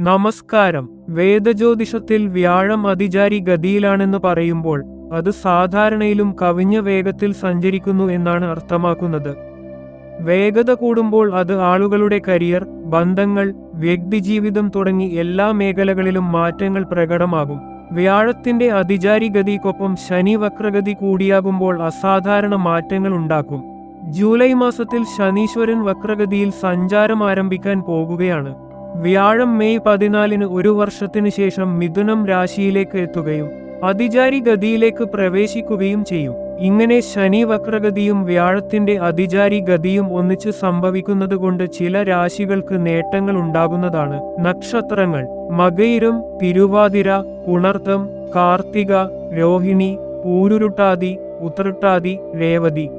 നമസ്കാരം. വേദജ്യോതിഷത്തിൽ വ്യാഴം അതിചാരി ഗതിയിലാണെന്ന് പറയുമ്പോൾ അത് സാധാരണയിലും കവിഞ്ഞ വേഗത്തിൽ സഞ്ചരിക്കുന്നു എന്നാണ് അർത്ഥമാക്കുന്നത്. വേഗത കൂടുമ്പോൾ അത് ആളുകളുടെ കരിയർ ബന്ധങ്ങൾ വ്യക്തിജീവിതം തുടങ്ങി എല്ലാ മേഖലകളിലും മാറ്റങ്ങൾ പ്രകടമാകും. വ്യാഴത്തിന്റെ അതിജാരി ഗതിക്കൊപ്പം ശനി വക്രഗതി കൂടിയാകുമ്പോൾ അസാധാരണ മാറ്റങ്ങൾ ഉണ്ടാക്കും. ജൂലൈ മാസത്തിൽ ശനീശ്വരൻ വക്രഗതിയിൽ സഞ്ചാരം ആരംഭിക്കാൻ പോകുകയാണ്. വ്യാഴം മെയ് പതിനാലിന് ഒരു വർഷത്തിനു ശേഷം മിഥുനം രാശിയിലേക്ക് എത്തുകയും അതിചാരി ഗതിയിലേക്ക് പ്രവേശിക്കുകയും ചെയ്യും. ഇങ്ങനെ ശനി വക്രഗതിയും വ്യാഴത്തിന്റെ അതിചാരി ഗതിയും ഒന്നിച്ച് സംഭവിക്കുന്നതുകൊണ്ട് ചില രാശികൾക്ക് നേട്ടങ്ങൾ ഉണ്ടാകുന്നതാണ്. നക്ഷത്രങ്ങൾ മകയിരം തിരുവാതിര പുണർത്തം കാർത്തിക രോഹിണി പൂരുരുട്ടാതി ഉത്രട്ടാതി രേവതി.